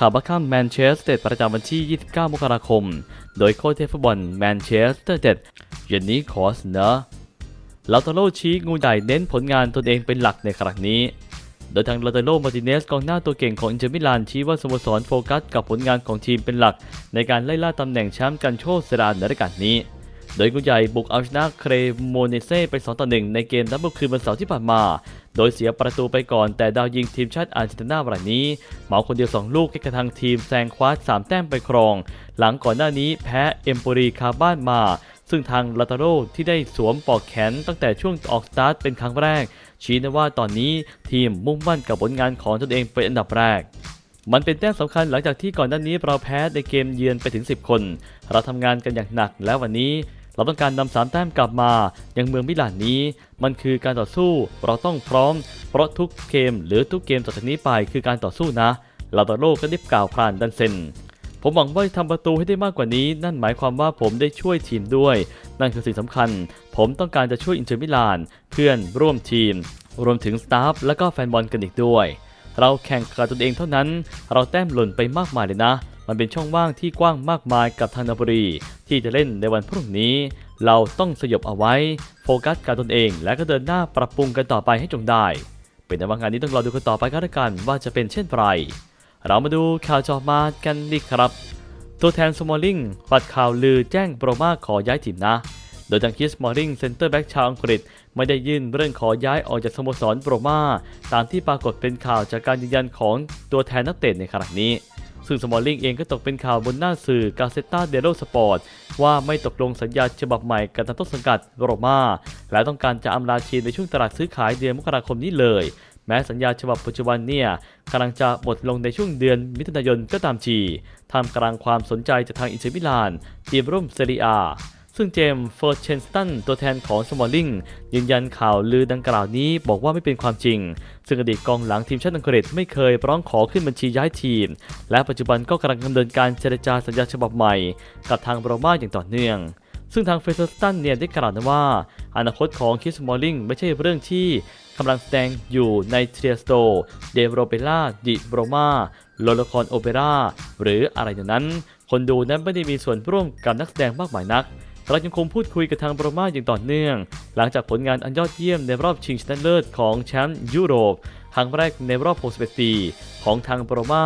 ข่าวบัคคัมแมนเชสเตอร์ประจำวันที่ 29 มกราคม โดยโค้ชเทฟุตบอลแมนเชสเตอร์เด็ดเย็นนี้ขอเสนอลาตาโลชี้งูใหญ่เน้นผลงานตนเองเป็นหลักในครั้งนี้ โดยทางลาตาโลมาร์ติเนสกองหน้าตัวเก่งของอินเตอร์มิลานชี้ว่าสโมสรโฟกัสกับผลงานของทีมเป็นหลัก ในการไล่ล่าตำแหน่งแชมป์กันโชเซรานในรายการนี้ โดยกุใหญ่บุกเอาชนะเครโมเนเซ่ไป 2 ต่อ 1 ในเกมนัดเมื่อคืนวันเสาร์ที่ผ่านมา โดยเสียประตูไปก่อนแต่ดาวยิงทีมชาติอาร์เจนตินารายนี้เหมาคนเดียว 2 ลูกให้กระทางทีมแซงคว้า 3 แต้มไปครอง หลังก่อนหน้านี้แพ้เอมโปรีคาบ้านมา ซึ่งทางลาตาโรที่ได้สวมปอกแขนตั้งแต่ช่วงออกสตาร์ทเป็นครั้งแรก ชี้นะว่าตอนนี้ทีมมุ่งมั่นกับผลงานของตนเองเป็นอันดับแรกมันเป็นแต้มสำคัญหลังจากที่ก่อนหน้านี้เราแพ้ในเกมเยือนไปถึง 10 คน เราทำงานกันอย่างหนักแล้ววันนี้ เราต้องการนำสามแต้มกลับมายังเมืองมิลานนี้ มันคือการต่อสู้เราต้องพร้อม เพราะทุกเกมหรือทุกเกมต่อจากนี้ไปคือการต่อสู้นะลาตาโลก็ได้กล่าวผ่านดันเซนผมหวังว่าจะทำประตูให้ได้มากกว่านี้ นั่นหมายความว่าผมได้ช่วยทีมด้วย นั่นคือสิ่งสำคัญ ผมต้องการจะช่วยอินเตอร์มิลาน เพื่อนร่วมทีม รวมถึงสตาฟและก็แฟนบอลกันอีกด้วย เราแข่งกับตนเองเท่านั้น เราแต้มหล่นไปมากมายเลยนะ มันเป็นช่องว่างที่กว้างมากมายกับทางนาบรี ที่จะเล่นในวันพรุ่งนี้ เราต้องสยบเอาไว้ โฟกัสกับตนเอง และก็เดินหน้าปรับปรุงกันต่อไปให้จงได้ เป็นในว่างานนี้ต้องรอดูกันต่อไปก็แล้วกันว่าจะเป็นเช่นไร เรามาดูข่าวจอมากันดีครับ ตัวแทนสมอลลิงปัดข่าวลือแจ้งโปรมาขอย้ายทีมนะโดยทางคิสมอลลิงเซนเตอร์แบ็กชาวอังกฤษ ไม่ได้ยื่นเรื่องขอย้ายออกจากสโมสรโปรมาตามที่ปรากฏเป็นข่าวจากการยืนยันของตัวแทนนักเตะในขณะนี้ ซึ่งสมอลลิงเองก็ตกเป็นข่าวบนหน้าสื่อกาเซต้าเดโรสปอร์ตว่าไม่ตกลงสัญญาฉบับใหม่กับทางต้นสังกัดโรมาและต้องการจะอำลาทีมในช่วงตลาดซื้อขายเดือนมกราคมนี้เลย แม้สัญญาฉบับปัจจุบันเนี่ยกำลังจะหมดลงในช่วงเดือนมิถุนายนก็ตามทีทำกลางความสนใจจากทางอินเตอร์มิลานทีมร่วมเซเรีย ซึ่งเจมส์เฟอร์เชนสตันตัวแทนของสมอลลิงยืนยันข่าวลือดังกล่าวนี้บอกว่าไม่เป็นความจริง ซึ่งอดีตกองหลังทีมชาติอังกฤษไม่เคยร้องขอขึ้นบัญชีย้ายทีม และปัจจุบันก็กำลังดำเนินการเจรจาสัญญาฉบับใหม่ กับทางโรม่าอย่างต่อเนื่อง ซึ่งทางเฟเซอร์สตันเนี่ยได้กล่าวนะว่า อนาคตของคิสมอลลิงไม่ใช่เรื่องที่กำลังแสดงอยู่ในเทรียสโตเดโรเปล่าดิโรมาโลละครโอเปร่าหรืออะไรอย่างนั้น คนดูนั้นไม่ได้มีส่วนร่วมกับนักแสดงมากมายนัก เรายังคงพูดคุยกับทางโรม่าอย่างต่อเนื่อง หลังจากผลงานอันยอดเยี่ยมในรอบชิงชนะเลิศของแชมป์ยุโรปครั้งแรกในรอบ 61 ปี ของทางโรม่า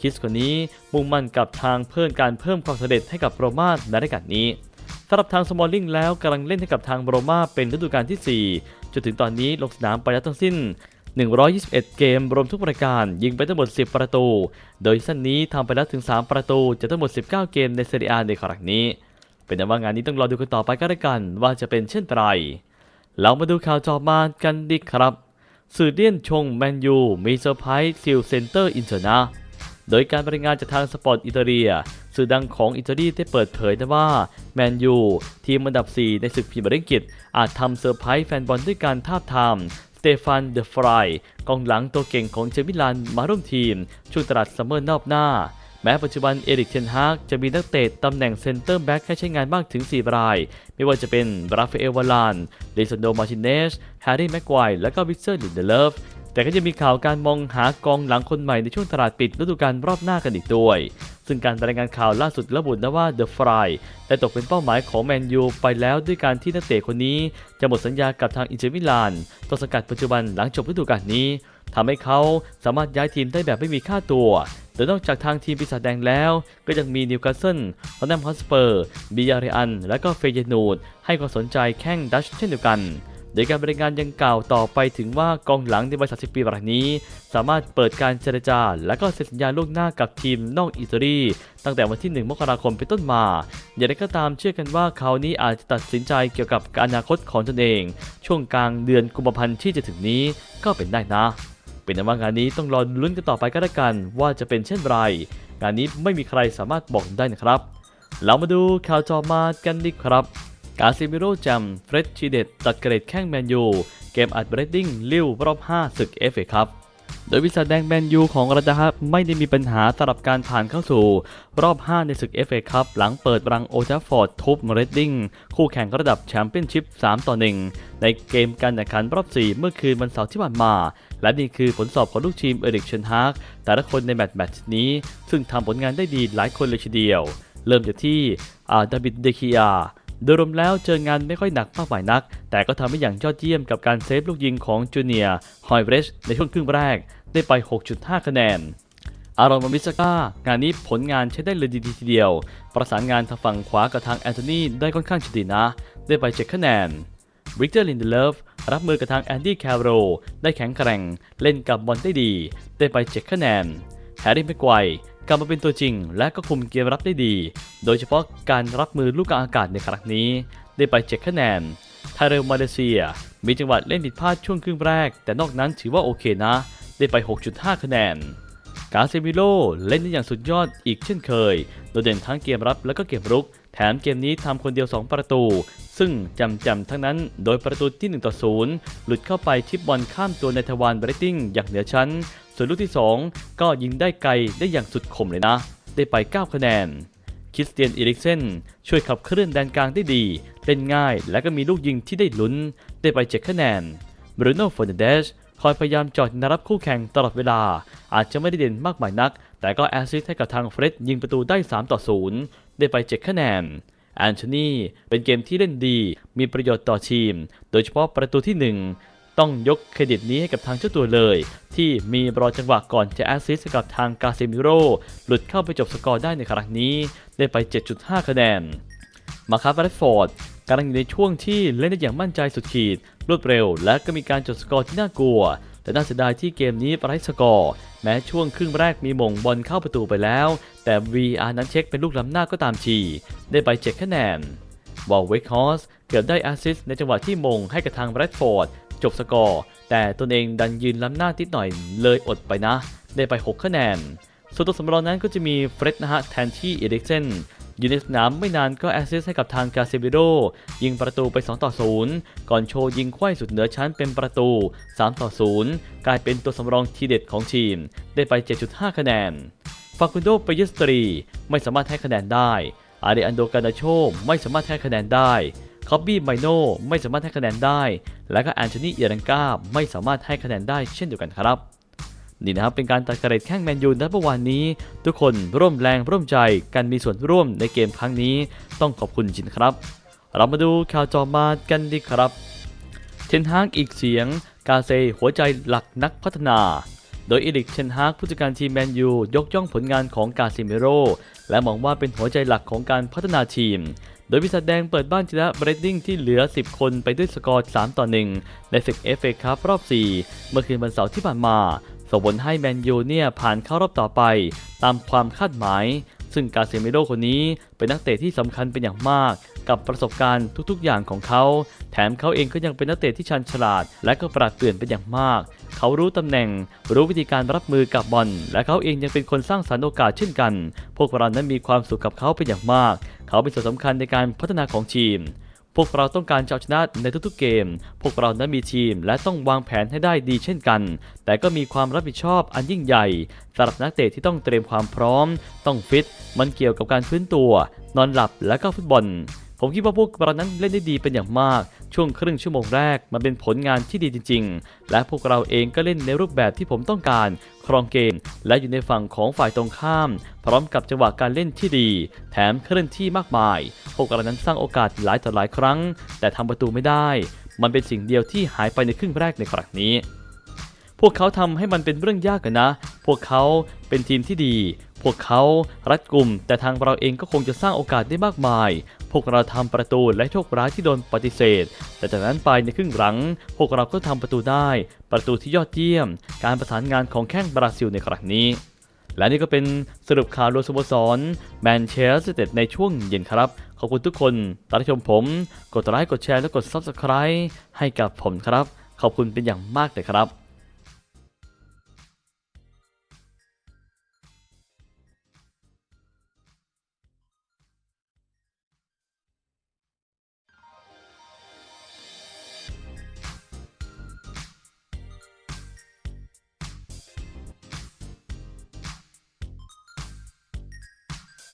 คิสคนนี้มุ่งมั่นกับทางเพิ่มการเพิ่มความสำเร็จให้กับโรม่าในรายการนี้สำหรับทางสมอลลิงแล้วกำลังเล่นให้กับทางโรม่าเป็นฤดูกาลที่ 4 จนถึงตอนนี้ลงสนามไปแล้วทั้งสิ้น 121 เกมรวมทุกปรายการ ยิงไปทั้งหมด 10 ประตู โดยสั้นนี้ทำไปแล้วถึง 3 ประตูจากทั้งหมด 19 เกมในเซเรียในครั้งนี้ เป็นแต่ว่างานนี้ต้องรอดูกันต่อไปก็แล้วกันว่าจะเป็นเช่นไร เรามาดูข่าวจอมากันดีครับสื่อเดียนชงแมนยู มีเซอร์ไพรส์ซิลเซนเตอร์อินเตอร์นะโดยการบรายงานจากทางสปอร์ตอิตาเลียสื่อดังของอิตาลีได้เปิดเผยนะว่าแมนยู ทีมอันดับ 4 ในศึกพรีเมียร์ลีกอังกฤษอาจทำเซอร์ไพรส์แฟนบอลด้วยการทาบทามสเตฟานเดฟรายกองหลังตัวเก่งของเจมิลานมาร่วมทีมช่วงตลาดซัมเมอร์นอบหน้า แม้ปัจจุบันเอริกเทนฮากจะมีนักเตะตำแหน่งเซนเตอร์แบ็กให้ใช้งานมากถึง 4 ราย ไม่ว่าจะเป็นราฟาเอลวาลานเลซันโดมาร์ติเนสแฮร์รี่แม็กควายและก็วิกเตอร์ลินเดเลฟแต่ก็จะมีข่าวการมองหากองหลังคนใหม่ในช่วงตลาดปิดฤดูกาลรอบหน้ากันอีกด้วย ซึ่งการรายงานข่าวล่าสุดระบุนะว่าเดอะฟรายได้ตกเป็นเป้าหมายของแมนยูไปแล้วด้วยการที่นักเตะคนนี้ จะหมดสัญญากับทางอินเตอร์มิลานต้นสังกัดปัจจุบันหลังจบฤดูกาลนี้ ทำให้เขาสามารถย้ายทีมได้แบบไม่มีค่าตัว โดยนอกจากทางทีมปีศาจแดงแล้ว ก็ยังมีนิวคาสเซิลทอนแนมฮอสเปอร์บิยาเรอัน และก็เฟเยนูดให้ความสนใจแข่งดัชเช่นเดียวกันโดยการบริงานยังกล่าวต่อไปถึงว่ากองหลังในวัย30 ปีรายนี้ สามารถเปิดการเจรจา และก็เซ็นสัญญาล่วงหน้ากับทีมนอกอิตาลีตั้งแต่วันที่ 1 มกราคมเป็นต้นมา อย่างไรก็ตามเชื่อกันว่าเขานี้อาจจะตัดสินใจเกี่ยวกับอนาคตของตนเอง ช่วงกลางเดือนกุมภาพันธ์ที่จะถึงนี้ก็เป็นได้นะ เป็นแต่ว่างานนี้ต้องรอลุ้นกันต่อไปก็แล้วกัน ว่าจะเป็นเช่นไร งานนี้ไม่มีใครสามารถบอกได้นะครับ เรามาดูข่าวจอมากันดีครับ กาซิมิโร่จำเฟรดชีเดตตัดเกรดแข้งแมนยู เกมอัดเบรดดิ้งลิ้วรอบ 5 ศึกเอฟเอครับ โดยวิสัทแดงแมนยูของเรานะครับไม่ได้มีปัญหาสำหรับการผ่านเข้าสู่ รอบ 5 ในศึก FA คัพหลังเปิดรังโอทัฟฟอร์ดทุบเรดดิ้งคู่แข่งระดับแชมเปี้ยนชิพ 3 ต่อ 1 ในเกมการแข่งขันรอบ 4 เมื่อคืนวันเสาร์ที่ผ่านมา และนี่คือผลสอบของลูกทีมเอริกเชนฮากแต่ละคนในแมตช์แมตช์นี้ ซึ่งทำผลงานได้ดีหลายคนเลยทีเดียว เริ่มจากที่อาดาบิดเดคิอา โดยรวมแล้วเจองานไม่ค่อยหนักมากมายนัก แต่ก็ทำได้อย่างยอดเยี่ยมกับการเซฟลูกยิงของจูเนียร์ฮอยเบรชในช่วงครึ่งแรก ได้ไป 6.5 คะแนน อารอนมามิสก้างานนี้ผลงานใช้ได้เลยดีทีเดียว ประสานงานทางฝั่งขวากับทางแอนโทนีได้ค่อนข้างดีนะ ได้ไป 7 คะแนนวิกเตอร์ลินเดเลฟรับมือกับทางแอนดี้แคโรได้แข็งแกร่ง เล่นกับบอลได้ดี ได้ไป 7 คะแนนแฮร์รี่แม็กไกว กลับมาเป็นตัวจริง และก็คุมเกมรับได้ดี โดยเฉพาะการรับมือลูกกลางอากาศในครั้งนี้ ได้ไป7คะแนนไทเรลมาเลเซีย มีจังหวะเล่นผิดพลาดช่วงครึ่งแรก แต่นอกนั้นถือว่าโอเคนะ ได้ไป 6.5 คะแนน กาเซมิโลเล่นได้อย่างสุดยอดอีกเช่นเคย โดดเด่นทั้งเกมรับและก็เกมรุก แถมเกมนี้ทำคนเดียว 2 ประตู ซึ่งจำจำทั้งนั้น โดยประตูที่1ต่อ0หลุดเข้าไปชิปบอลข้ามตัวในทวารเบรตติ้งอย่างเหนือชั้น ส่วนลูกที่ 2 ก็ยิงได้ไกลได้อย่างสุดคมเลยนะ ได้ไป 9 คะแนน คริสเตียนอีริกเซนช่วยขับเคลื่อนแดนกลางได้ดี เล่นง่ายและก็มีลูกยิงที่ได้ลุ้น ได้ไป 7 คะแนนบรูโน่ฟอร์นเดสคอยพยายามจอดนารับคู่แข่งตลอดเวลา อาจจะไม่ได้เด่นมากมายนัก แต่ก็แอสซิสต์ให้กับทางเฟร็ดยิงประตูได้ 3 ต่อ 0 ได้ไป 7 คะแนนแอนโทนีเป็นเกมที่เล่นดี มีประโยชน์ต่อทีม โดยเฉพาะประตูที่ 1 ต้องยกเครดิตนี้ให้กับทางเจ้าตัวเลย ที่มีรอจังหวะก่อนจะแอสซิสต์กับทางกาเซมิโรหลุดเข้าไปจบสกอร์ได้ในครั้งนี้ ได้ไป 7.5 คะแนน มาคาร์ฟแรดฟอร์ดกำลังอยู่ในช่วงที่เล่นได้อย่างมั่นใจสุดขีด รวดเร็ว และก็มีการจดสกอร์ที่น่ากลัว แต่น่าเสียดายที่เกมนี้ไร้สกอร์ แม้ช่วงครึ่งแรกมีมงบอลเข้าประตูไปแล้ว แต่ VR นั้นเช็คเป็นลูกล้ำหน้าก็ตามที ได้ไป7คะแนนวอลเวกฮอสเกือบได้แอสซิสต์ในจังหวะที่มงให้กับทางแรดฟอร์ด จบสกอร์ แต่ตนเองดันยืนล้ำหน้านิดหน่อยเลยอดไปนะ ได้ไป 6 คะแนน ส่วนตัวสำรองนั้นก็จะมีเฟร็ดนะฮะแทนที่เอริกเซนอยู่ในสนามไม่นานก็แอสซิสให้กับทางกาเซบิโดยิงประตูไป 2 ต่อ 0 ก่อนโชว์ยิงไขว้สุดเหนือชั้นเป็นประตู 3 ต่อ 0 กลายเป็นตัวสำรองทีเด็ดของทีม ได้ไป 7.5 คะแนน ฟาคุนโดไปยสตรี ไม่สามารถให้คะแนนได้ อาเดอันโดกานาโชไม่สามารถให้คะแนนได้ คอบบี้ไมโนไม่สามารถให้คะแนนได้ และก็แอนโทนีเอรังกาไม่สามารถให้คะแนนได้เช่นเดียวกันครับ นี่นะครับเป็นการตัดกระเด็ดแข้งแมนยูในเมื่อวานนี้ ทุกคนร่วมแรงร่วมใจกันมีส่วนร่วมในเกมครั้งนี้ ต้องขอบคุณจริงครับ เรามาดูข่าวจอมากันดีครับเทนฮากอีกเสียง กาเซหัวใจหลักนักพัฒนา โดยอีริกเทนฮากผู้จัดการทีมแมนยูยกย่องผลงานของกาซิเมโรและมองว่าเป็นหัวใจหลักของการพัฒนาทีม โดยพิสัทแดงเปิดบ้านชนะเบรดดิ้งที่เหลือ 10 คนไปด้วยสกอร์ 3 ต่อ 1 ในศึกเอฟเอคัพรอบ 4 เมื่อคืนวันเสาร์ที่ผ่านมาส่งผลให้แมนยูเนี่ยผ่านเข้ารอบต่อไป ตามความคาดหมาย ซึ่งกาเซมิโรคนนี้เป็นนักเตะที่สำคัญเป็นอย่างมาก กับประสบการณ์ทุกๆ อย่างของเขา แถมเขาเองก็ยังเป็นนักเตะที่ชันฉลาด และก็ปราดเปรื่องเป็นอย่างมาก เขารู้ตำแหน่ง รู้วิธีการรับมือกับบอล และเขาเองยังเป็นคนสร้างสรรค์โอกาสเช่นกัน พวกเรานั้นมีความสุขกับเขาเป็นอย่างมาก เขาเป็นส่วนสำคัญในการพัฒนาของทีมพวกเราต้องการจะเอาชนะในทุกๆเกม พวกเรานั้นมีทีมและต้องวางแผนให้ได้ดีเช่นกัน แต่ก็มีความรับผิดชอบอันยิ่งใหญ่สำหรับนักเตะที่ต้องเตรียมความพร้อม ต้องฟิต มันเกี่ยวกับการฟื้นตัว นอนหลับและก็ฟุตบอล ผมคิดว่าพวกเรานั้นเล่นได้ดีเป็นอย่างมาก ช่วงครึ่งชั่วโมงแรกมันเป็นผลงานที่ดีจริง ๆ และพวกเราเองก็เล่นในรูปแบบที่ผมต้องการ ครองเกม และอยู่ในฝั่งของฝ่ายตรงข้าม พร้อมกับจังหวะการเล่นที่ดี แถมเคลื่อนที่มากมาย พวกเรานั้นสร้างโอกาสหลายต่อหลายครั้ง แต่ทำประตูไม่ได้ มันเป็นสิ่งเดียวที่หายไปในครึ่งแรกในครั้งนี้พวกเขาทำให้มันเป็นเรื่องยากกันนะ พวกเขาเป็นทีมที่ดี พวกเขารัดกลุ่ม แต่ทางเราเองก็คงจะสร้างโอกาสได้มากมาย พวกเราทำประตูและโชคร้ายที่โดนปฏิเสธ แต่จากนั้นไปในครึ่งหลัง พวกเราก็ทำประตูได้ ประตูที่ยอดเยี่ยม การประสานงานของแข้งบราซิลในครั้งนี้ และนี่ก็เป็นสรุปข่าวรวมสโมสรแมนเชสเตอร์ในช่วงเย็นครับ ขอบคุณทุกคนตามชมผม กดไลค์กดแชร์และกด Subscribe ให้กับผมครับ ขอบคุณเป็นอย่างมากเลยครับ